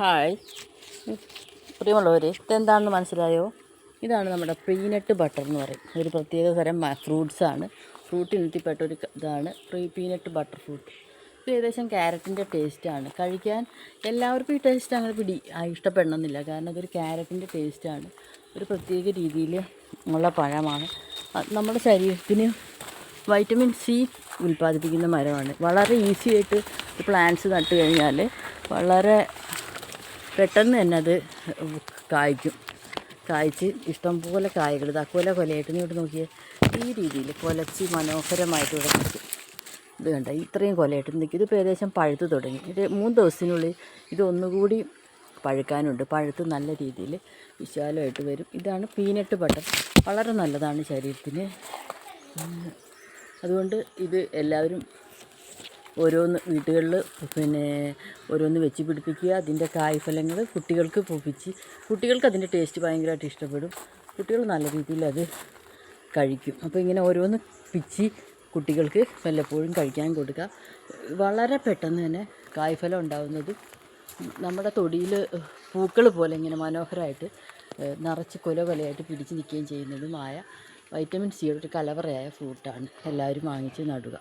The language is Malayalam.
ഹായ്. പ്രിയമുള്ളവർ ഇതെന്താണെന്ന് മനസ്സിലായോ? ഇതാണ് നമ്മുടെ പീനട്ട് ബട്ടർ എന്ന് പറയും. ഒരു പ്രത്യേക തരം ഫ്രൂട്ട്സാണ് ആണ്. ഫ്രൂട്ട് ഇനത്തിൽപ്പെട്ട ഒരു ഇതാണ് പീനട്ട് ബട്ടർ ഫ്രൂട്ട്. ഇത് ഏകദേശം ക്യാരറ്റിന്റെ ടേസ്റ്റാണ് കഴിക്കാൻ എല്ലാവർക്കും ഈ ടേസ്റ്റ് അങ്ങനെ പിടി ഇഷ്ടപ്പെടണമെന്നില്ല. കാരണം ഇതൊരു ക്യാരറ്റിന്റെ ടേസ്റ്റാണ് ഒരു പ്രത്യേക രീതിയിൽ ഉള്ള പഴമാണ്. നമ്മുടെ ശരീരത്തിന് വൈറ്റമിൻ സി ഉൽപ്പാദിപ്പിക്കുന്ന മരമാണ്. വളരെ ഈസിയായിട്ട് പ്ലാന്റ്സ് നട്ട് കഴിഞ്ഞാൽ വളരെ പെട്ടെന്ന് തന്നെ അത് കായ്ക്കും. കായ്ച്ച് ഇഷ്ടം പോലെ കായകൾ ഇതാ കൊല കൊലയായിട്ട് ഇങ്ങോട്ട് നോക്കിയാൽ നോക്കിയേ. ഈ രീതിയിൽ കൊലച്ച് മനോഹരമായിട്ട് ഇവിടെ നിൽക്കും. ഇത് കണ്ട? ഇത്രയും കൊലയായിട്ട് നിൽക്കും. ഇതിപ്പോൾ ഏകദേശം പഴുത്ത് തുടങ്ങി. ഇത് മൂന്ന് ദിവസത്തിനുള്ളിൽ ഇതൊന്നുകൂടി പഴുക്കാനുണ്ട്. പഴുത്ത് നല്ല രീതിയിൽ വിശാലമായിട്ട് വരും. ഇതാണ് പീനട്ട് ബട്ടർ. വളരെ നല്ലതാണ് ശരീരത്തിന്. അതുകൊണ്ട് ഇത് എല്ലാവരും ഓരോന്ന് വീടുകളിൽ പിന്നെ ഓരോന്ന് വെച്ച് പിടിപ്പിക്കുക. അതിന്റെ കായ്ഫലങ്ങൾ കുട്ടികൾക്ക് പൊപ്പിച്ച് കുട്ടികൾക്ക് അതിന്റെ ടേസ്റ്റ് ഭയങ്കരമായിട്ട് ഇഷ്ടപ്പെടും. കുട്ടികൾ നല്ല രീതിയിൽ അത് കഴിക്കും. അപ്പോൾ ഇങ്ങനെ ഓരോന്ന് പിച്ച് കുട്ടികൾക്ക് വല്ലപ്പോഴും കഴിക്കാൻ കൊടുക്കുക. വളരെ പെട്ടെന്ന് തന്നെ കായ്ഫലം ഉണ്ടാകുന്നതും നമ്മുടെ തൊടിയിൽ പൂക്കൾ പോലെ ഇങ്ങനെ മനോഹരമായിട്ട് നിറച്ച് കൊല കൊലയായിട്ട് പിടിച്ച് നിൽക്കുകയും ചെയ്യുന്നതുമായ വൈറ്റമിൻ സിയുടെ ഒരു കലവറയായ ഫ്രൂട്ടാണ് എല്ലാവരും വാങ്ങിച്ച് നടുക.